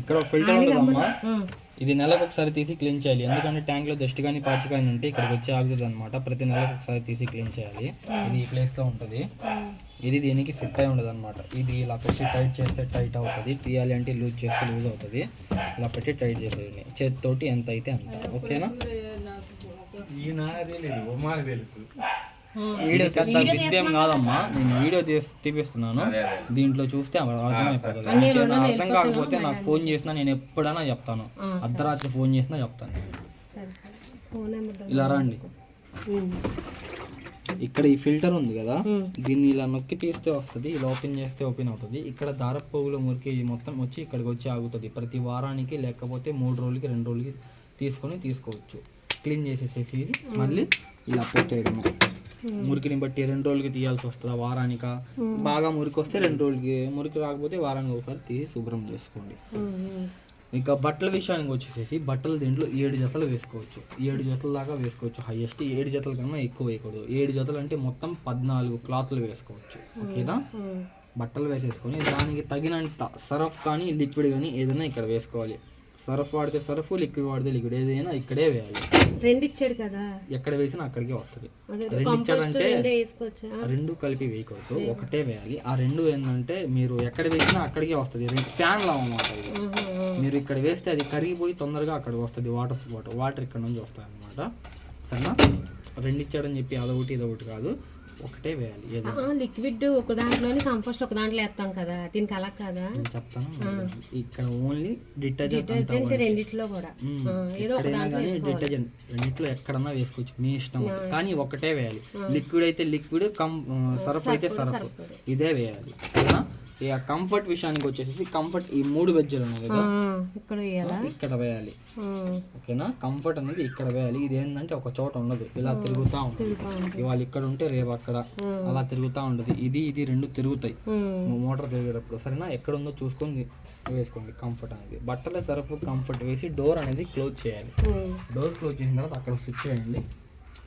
ఇక్కడ ఒక ఫిల్టర్ ఉంటుందమ్మా. ఇది నెలకు ఒకసారి తీసి క్లీన్ చేయాలి. ఎందుకంటే ట్యాంక్లో డస్ట్ కానీ పాచి కానీ ఉంటే ఇక్కడికి వచ్చి ఆగుతుంది అనమాట ప్రతి నెలకు ఒకసారి తీసి క్లీన్ చేయాలి. ఇది ఈ ప్లేస్లో ఉంటుంది. ఇది దీనికి ఫిట్ అయి ఉండదు అనమాట ఇది ఇలా పెట్టి టైట్ చేస్తే టైట్ అవుతుంది. తీయాలి అంటే లూజ్ చేస్తే లూజ్ అవుతుంది. ఇలా పెట్టి టైట్ చేసేది చేతితోటి ఎంత అయితే అంత. ఓకేనా? తెలుసు. వీడియో పెద్ద విద్యం కాదమ్మా నేను వీడియో తీసి తీపిస్తున్నాను. దీంట్లో చూస్తే అర్థమైపోతుంది నీకేమైనా అర్థం కాకపోతే నాకు ఫోన్ చేసినా నేను ఎప్పుడైనా చెప్తాను. అర్ధరాత్రి ఫోన్ చేసినా చెప్తాను. ఇలా రండి. ఇక్కడ ఈ ఫిల్టర్ ఉంది కదా దీన్ని ఇలా నొక్కి తీస్తే వస్తుంది ఇలా ఓపెన్ చేస్తే ఓపెన్ అవుతుంది. ఇక్కడ దారపు పోగులు మురికి మొత్తం వచ్చి ఇక్కడికి వచ్చి ఆగుతుంది. ప్రతి వారానికి లేకపోతే మూడు రోజులకి రెండు రోజులకి తీసుకొని తీసుకోవచ్చు. క్లీన్ చేసేసేసి మళ్ళీ ఇలా పోతేయడం మురికిని బట్టి రెండు రోజులకి తీయాల్సి వస్తుంది వారానిక? బాగా మురికి వస్తే రెండు రోజులకి మురికి రాకపోతే వారానికి ఒకసారి తీసి శుభ్రం చేసుకోండి. ఇక బట్టల విషయానికి వచ్చేసేసి బట్టలు దీంట్లో ఏడు జతలు వేసుకోవచ్చు. ఏడు జతల దాకా వేసుకోవచ్చు. హైయెస్ట్ ఏడు జతల కన్నా ఎక్కువ వేయకూడదు. ఏడు జతలు అంటే మొత్తం పద్నాలుగు క్లాత్లు వేసుకోవచ్చు. ఓకేనా? బట్టలు వేసేసుకొని దానికి తగినంత సరఫ్ కానీ లిక్విడ్ కానీ ఏదైనా ఇక్కడ వేసుకోవాలి. సరఫ్ వాడితే సరఫ్ లిక్విడ్ వాడితే లిక్విడ్ ఏదైనా ఇక్కడే వేయాలి. రెండు ఇచ్చాడు కదా. ఎక్కడ వేసినా అక్కడికే వస్తుంది. రెండు ఇచ్చాడంటే రెండే కలిపి వేయకూడదు ఒకటే వేయాలి. ఆ రెండు ఏంటంటే మీరు ఎక్కడ వేసినా అక్కడికే వస్తుంది. ఫ్యాన్ లా అన్నమాట ఇది. మీరు ఇక్కడ వేస్తే అది కరిగిపోయి తొందరగా అక్కడికి వస్తుంది. వాటర్ వాటర్ వాటర్ ఇక్కడ నుంచి వస్తాయి అనమాట సరేనా? రెండు ఇచ్చాడని చెప్పి అదొకటి ఇదొకటి కాదు. ఒకటే వేయాలి ఏదో? లిక్విడ్ ఒక దాంట్లోని కంపోస్ట్ ఒక దాంట్లో వేస్తాం కదా దీనికి అలా కదా? చెప్తాను ఇక్కడ ఓన్లీ డిటర్జెంట్ డిటర్జెంట్ రెండిట్లో కూడా. ఏదో ఒక దాంట్లో డిటర్జెంట్ రెండిట్లో ఎక్కడన్నా వేసుకోవచ్చు మీ ఇష్టం కానీ ఒకటే వేయాలి. లిక్విడ్ అయితే లిక్విడ్ కం సర్ఫ్ అయితే సర్ఫ్. ఇదే వేయాలి. ఇక కంఫర్ట్ విషయానికి వచ్చేసి కంఫర్ట్ ఈ మూడు వెజ్జలు ఉన్నాయి కదా. ఇక్కడ వేయాలా? ఇక్కడ వేయాలి. ఓకేనా? కంఫర్ట్ అనేది ఇక్కడ వేయాలి. ఇది ఏంటంటే ఒక చోట ఉండదు. ఇలా తిరుగుతూ ఉంటుంది. ఇవాళ ఇక్కడ ఉంటే రేపు అక్కడ. అలా తిరుగుతూ ఉంటుంది. ఇది ఇది రెండు తిరుగుతాయి. మోటార్ తిరిగేటప్పుడు. సరేనా? ఎక్కడ ఉందో చూసుకొని వేసుకోండి కంఫర్ట్ అనేది. బట్టల సర్ఫ్ కంఫర్ట్ వేసి డోర్ అనేది క్లోజ్ చేయాలి. డోర్ క్లోజ్ చేసిన తర్వాత అక్కడ స్విచ్ వేయండి.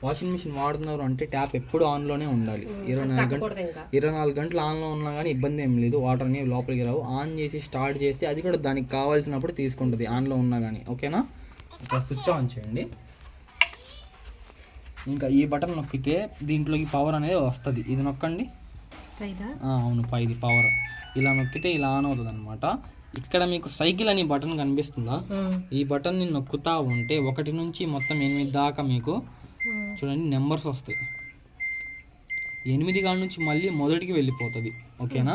వాషింగ్ మిషన్ వాడుతున్నారు అంటే ట్యాప్ ఎప్పుడు ఆన్లోనే ఉండాలి. ఇరవై నాలుగు గంటలు ఇరవై నాలుగు గంటలు ఆన్లో ఉన్నా కానీ ఇబ్బంది ఏం లేదు. వాటర్ అనేవి లోపలికి రావు. ఆన్ చేసి స్టార్ట్ చేస్తే అది కూడా దానికి కావాల్సినప్పుడు తీసుకుంటుంది. ఆన్లో ఉన్నా కానీ ఓకేనా? ఇంకా స్విచ్ ఆన్ చేయండి. ఇంకా ఈ బటన్ నొక్కితే దీంట్లోకి పవర్ అనేది వస్తుంది. ఇది నొక్కండి. అవును పైది పవర్. ఇలా నొక్కితే ఇలా ఆన్ అవుతుంది అనమాట ఇక్కడ మీకు సైకిల్ అని బటన్ కనిపిస్తుందా? ఈ బటన్ని నొక్కుతా ఉంటే ఒకటి నుంచి మొత్తం ఎనిమిది దాకా మీకు చూడండి నెంబర్స్ వస్తాయి. ఎనిమిది కాడ నుంచి మళ్ళీ మొదటికి వెళ్ళిపోతుంది ఓకేనా?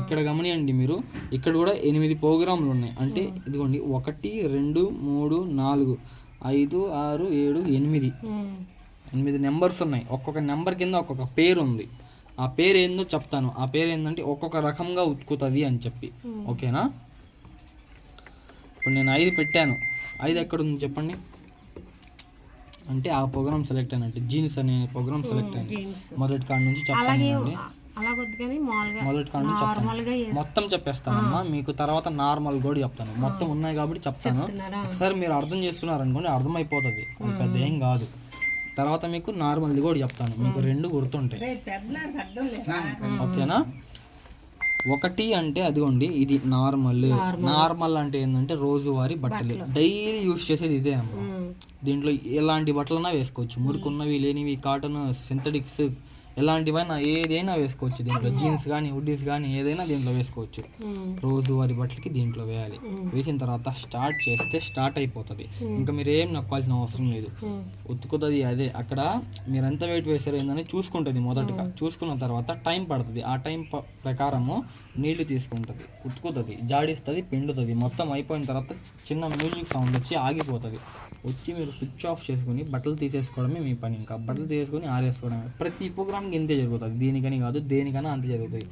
ఇక్కడ గమనియండి మీరు ఇక్కడ కూడా ఎనిమిది ప్రోగ్రాంలు ఉన్నాయి. అంటే ఇదిగోండి ఒకటి రెండు మూడు నాలుగు ఐదు ఆరు ఏడు ఎనిమిది. ఎనిమిది నెంబర్స్ ఉన్నాయి. ఒక్కొక్క నెంబర్ కింద ఒక్కొక్క పేరు ఉంది. ఆ పేరు ఏందో చెప్తాను. ఆ పేరు ఏంటంటే ఒక్కొక్క రకంగా ఉతుకుతుంది అని చెప్పి ఓకేనా? ఇప్పుడు నేను ఐదు పెట్టాను. ఐదు ఎక్కడ ఉంది చెప్పండి? అంటే ఆ ప్రోగ్రామ్ సెలెక్ట్ అయినట్టు. జీన్స్ అనే ప్రోగ్రామ్ సెలెక్ట్ అయింది. మొదటి కాడ నుంచి మామూలుగా మొదటి కాడ నుంచి చెప్తాను. మొత్తం చెప్పేస్తానమ్మా. మీకు తర్వాత నార్మల్ కూడా చెప్తాను. మొత్తం ఉన్నాయి కాబట్టి చెప్తాను. ఒకసారి మీరు అర్థం చేసుకున్నారనుకోండి అర్థమైపోతుంది. పెద్ద ఏం కాదు. తర్వాత మీకు నార్మల్ది కూడా చెప్తాను. మీకు రెండు గుర్తుంటాయి. ఓకేనా? ఒకటి అంటే అదిగోండి ఇది నార్మల్. నార్మల్. అంటే ఏంటంటే రోజువారీ బట్టలు. డైలీ యూస్ చేసేది ఇదే అమ్మా. దీంట్లో ఎలాంటి బట్టలన్నా వేసుకోవచ్చు. మురుకున్నవి లేనివి కాటన్ సింథటిక్స్ ఎలాంటివైనా ఏదైనా వేసుకోవచ్చు దీంట్లో. జీన్స్ కానీ హుడ్డీస్ కానీ ఏదైనా దీంట్లో వేసుకోవచ్చు. రోజువారీ బట్టలకి దీంట్లో వేయాలి. వేసిన తర్వాత స్టార్ట్ చేస్తే స్టార్ట్ అయిపోతుంది. ఇంకా మీరు ఏం నొక్కాల్సిన అవసరం లేదు. ఉతుకుతుంది అదే. అక్కడ మీరు ఎంత వెయిట్ వేసారో ఏందని చూసుకుంటుంది మొదటగా. చూసుకున్న తర్వాత టైం పడుతుంది. ఆ టైం ప్రకారము నీళ్ళు తీసుకుంటుంది. ఉతుకుతుంది జాడిస్తుంది పిండుతుంది. మొత్తం అయిపోయిన తర్వాత చిన్న మ్యూజిక్ సౌండ్ వచ్చి ఆగిపోతుంది. వచ్చి మీరు స్విచ్ ఆఫ్ చేసుకుని బట్టలు తీసేసుకోవడమే మీ పని. ఇంకా బట్టలు తీసేసుకొని ఆరేసుకోవడమే. ప్రతి ప్రోగ్రామ్కి ఇంతే జరుగుతుంది. దీనికని కాదు దేనికైనా అంతే జరుగుతుంది.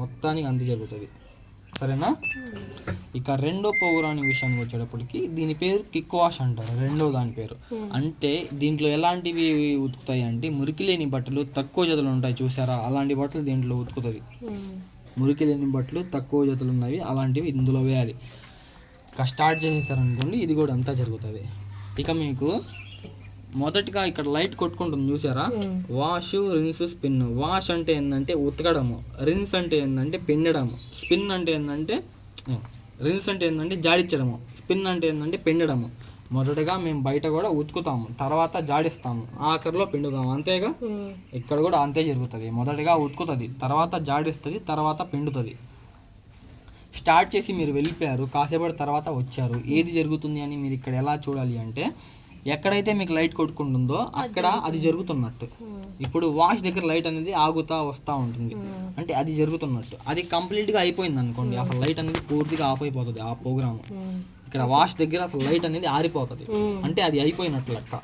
మొత్తానికి అంతే జరుగుతుంది. సరేనా? ఇక రెండో పౌరాణి విషయానికి వచ్చేటప్పటికి దీని పేరు కిక్ వాష్ అంటారు. రెండో దాని పేరు. అంటే దీంట్లో ఎలాంటివి ఉతుకుతాయి అంటే మురికి లేని బట్టలు తక్కువ జతలు ఉంటాయి చూసారా? అలాంటి బట్టలు దీంట్లో ఉతుకుతుంది. మురికి లేని బట్టలు తక్కువ జతలు ఉన్నవి అలాంటివి ఇందులో వేయాలి. ఇక స్టార్ట్ చేసేసారనుకోండి ఇది కూడా అంతా జరుగుతుంది. ఇక మీకు మొదటిగా ఇక్కడ లైట్ కొట్టుకుంటుంది చూసారా? Wash rinse spin. వాష్ అంటే ఏంటంటే ఉతకడము. రిన్స్ అంటే ఏంటంటే పిండడము. స్పిన్ అంటే ఏంటంటే రిన్స్ అంటే ఏంటంటే జాడించడము స్పిన్ అంటే ఏంటంటే పిండడము. మొదటగా మేము బయట కూడా ఉతుకుతాము. తర్వాత జాడిస్తాము. ఆఖరిలో పిండుతాము. అంతేగా? ఉమ్. ఇక్కడ కూడా అంతే జరుగుతుంది. మొదటగా ఉతుకుతుంది తర్వాత జాడిస్తుంది తర్వాత పిండుతుంది. స్టార్ట్ చేసి మీరు వెళ్ళిపోయారు. కాసేపటి తర్వాత వచ్చారు. ఏది జరుగుతుంది అని మీరు ఇక్కడ ఎలా చూడాలి అంటే ఎక్కడైతే మీకు లైట్ కొట్టుకుంటుందో అక్కడ అది జరుగుతున్నట్టు. ఇప్పుడు వాష్ దగ్గర లైట్ అనేది ఆగుతా వస్తూ ఉంటుంది. అంటే అది జరుగుతున్నట్టు. అది కంప్లీట్గా అయిపోయింది అనుకోండి. అసలు లైట్ అనేది పూర్తిగా ఆఫ్ అయిపోతుంది ఆ ప్రోగ్రామ్. ఇక్కడ వాష్ దగ్గర అసలు లైట్ అనేది ఆరిపోతుంది. అంటే అది అయిపోయినట్టు లెక్క.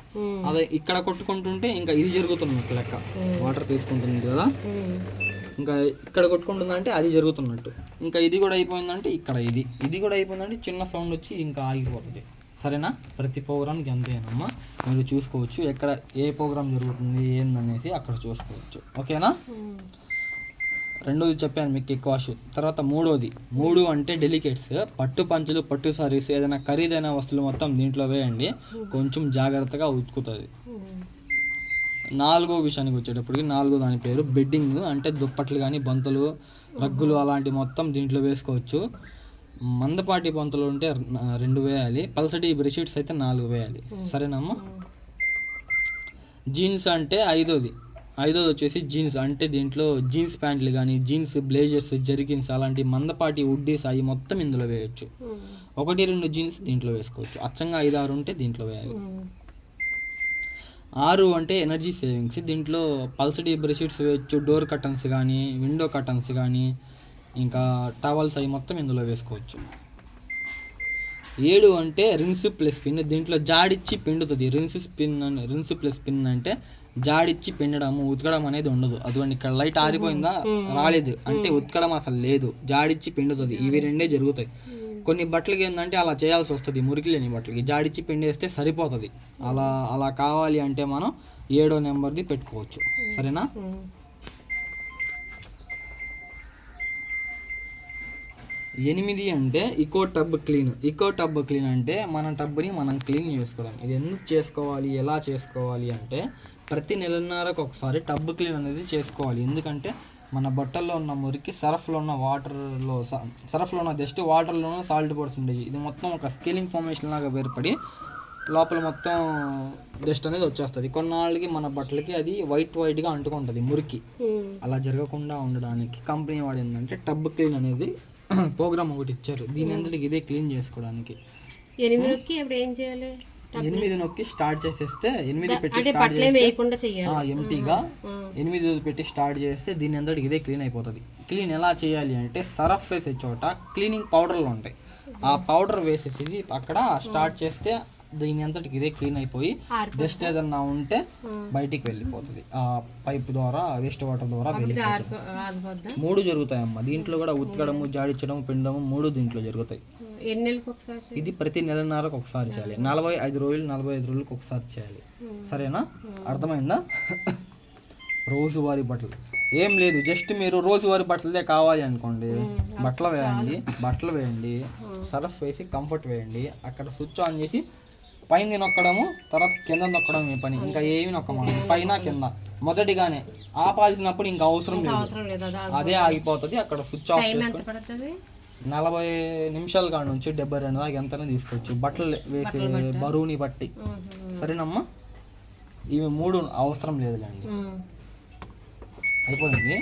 అదే ఇక్కడ కొట్టుకుంటుంటే ఇంకా ఇది జరుగుతున్నట్టు లెక్క. వాటర్ తీసుకుంటుంది కదా. ఇంకా ఇక్కడ కొట్టుకుంటుందంటే అది జరుగుతున్నట్టు. ఇంకా ఇది కూడా అయిపోయిందంటే ఇక్కడ ఇది. ఇది కూడా అయిపోయిందంటే చిన్న సౌండ్ వచ్చి ఇంకా ఆగిపోతుంది. సరేనా? ప్రతి ప్రోగ్రామ్కి అంతేనమ్మా మీరు చూసుకోవచ్చు ఎక్కడ ఏ ప్రోగ్రామ్ జరుగుతుంది ఏందనేసి అక్కడ చూసుకోవచ్చు. ఓకేనా? రెండోది చెప్పాను మీకు ఎక్కువ వాష్ తర్వాత మూడోది. మూడు అంటే డెలికేట్స్. పట్టు పంచులు పట్టు సారీస్ ఏదైనా ఖరీదైన వస్తువులు మొత్తం దీంట్లో వేయండి. కొంచెం జాగ్రత్తగా ఉతుకుతుంది. నాలుగో విషయానికి వచ్చేటప్పటికి నాలుగో దాని పేరు బెడ్డింగ్ అంటే దుప్పట్లు కానీ బంతులు రగ్గులు అలాంటి మొత్తం దీంట్లో వేసుకోవచ్చు. మందపాటి బంతులు ఉంటే రెండు వేయాలి. పల్సటి బెడ్షీట్స్ అయితే నాలుగు వేయాలి. సరేనమ్మా? జీన్స్ అంటే ఐదోది. ఐదోది వచ్చేసి జీన్స్. అంటే దీంట్లో జీన్స్ ప్యాంట్లు కానీ జీన్స్ బ్లేజర్స్ జెర్కిన్స్ అలాంటి మందపాటి ఉడ్డీస్ అవి మొత్తం ఇందులో వేయచ్చు. ఒకటి రెండు జీన్స్ దీంట్లో వేసుకోవచ్చు. అచ్చంగా ఐదు ఆరు ఉంటే దీంట్లో వేయాలి. ఆరు అంటే ఎనర్జీ సేవింగ్స్. దీంట్లో పల్సటీ బ్రషీట్స్ వేయచ్చు. డోర్ కర్టన్స్ కానీ విండో కర్టన్స్ కానీ ఇంకా టవల్స్ అవి మొత్తం ఇందులో వేసుకోవచ్చు. ఏడు అంటే రిన్స్ ప్లస్ పిన్. దీంట్లో జాడిచ్చి పిండుతుంది. రిన్స్ స్పిన్ అని రిన్స్ ప్లస్ పిన్ అంటే జాడిచ్చి పిండడము ఉతకడం అనేది ఉండదు. అటువంటి ఇక్కడ లైట్ ఆరిపోయిందా? రాలేదు. అంటే ఉతకడం అసలు లేదు. జాడిచ్చి పిండుతుంది. ఇవి రెండే జరుగుతాయి. కొన్ని బట్టలకి ఏంటంటే అలా చేయాల్సి వస్తుంది. మురికి లేని బట్టలకి. జాడిచ్చి పిండేస్తే సరిపోతుంది. అలా అలా కావాలి అంటే మనం ఏడో నెంబర్ది పెట్టుకోవచ్చు. సరేనా? ఎనిమిది అంటే eco tub clean eco tub clean అంటే మన టబ్ని మనం క్లీన్ చేసుకోవడం. ఇది ఎందుకు చేసుకోవాలి? ఎలా చేసుకోవాలి అంటే ప్రతి నెలన్నరకు ఒకసారి టబ్ క్లీన్ అనేది చేసుకోవాలి. ఎందుకంటే మన బట్టల్లో ఉన్న మురికి సర్ఫ్లో ఉన్న వాటర్లో సర్ఫ్లో ఉన్న జస్ట్ వాటర్లోనూ సాల్ట్ పర్స్ ఉండేవి ఇది మొత్తం ఒక స్కేలింగ్ ఫార్మేషన్ లాగా ఏర్పడి లోపల మొత్తం డస్ట్ అనేది వచ్చేస్తుంది. కొన్నాళ్ళకి మన బట్టలకి అది వైట్ వైట్గా అంటుకుంటుంది మురికి. అలా జరగకుండా ఉండడానికి కంపెనీ వాడు ఏంటంటే టబ్ క్లీన్ అనేది ప్రోగ్రామ్ ఒకటి ఇచ్చారు. దీని అందరికి ఇదే క్లీన్ చేసుకోవడానికి. ఎనిమిదికి ఇప్పుడు ఏం చేయాలి? ఎనిమిది నొక్కి స్టార్ట్ చేసేస్తే ఎనిమిది పెట్టి స్టార్ట్ ఎంటీగా ఉమ్. ఎనిమిది పెట్టి స్టార్ట్ చేస్తే దీని అందరికి ఇదే క్లీన్ అయిపోతుంది. క్లీన్ ఎలా చేయాలి అంటే సరఫ్ వేసే చోట క్లీనింగ్ పౌడర్లు ఉంటాయి. ఆ పౌడర్ వేసేసి అక్కడ స్టార్ట్ చేస్తే దీని అంతటికి ఇదే క్లీన్ అయిపోయి డస్ట్ ఏదన్నా ఉంటే. బయటికి వెళ్ళిపోతుంది. ఆ పైప్ ద్వారా వేస్ట్ వాటర్ ద్వారా వెళ్ళిపోతుంది. మూడు జరుగుతాయమ్మా. దీంట్లో కూడా ఉతకడము జాడించడం పిండము మూడు దీంట్లో జరుగుతాయి? ఇది ప్రతి నెలన్నరకు ఒకసారి చేయాలి. నలభై ఐదు రోజులు నలభై ఐదు రోజులకు ఒకసారి చేయాలి. సరేనా? అర్థమైందా? రోజువారీ బట్టలు. ఏం లేదు జస్ట్ మీరు రోజువారీ బట్టలదే కావాలి అనుకోండి. బట్టలు వేయండి బట్టలు వేయండి సర్ఫ్ వేసి కంఫర్ట్ వేయండి అక్కడ స్విచ్ ఆన్ చేసి పైన నొక్కడము తర్వాత కింద నొక్కడం మీ పని. ఇంకా ఏమి నొక్కమని పైన కింద. మొదటిగానే ఆపాల్సినప్పుడు ఇంకా అవసరం లేదు. అది ఆగి- అదే ఆగిపోతుంది. అక్కడ స్విచ్ ఆఫ్ చేసుకొని నలభై నిమిషాల కాడ నుంచి డెబ్బై రెండు దాకా ఎంతనే తీసుకోవచ్చు బట్టలు వేసే బరువుని బట్టి. సరేనమ్మా? ఇవి మూడు అవసరం లేదులేండి. అయిపోయింది.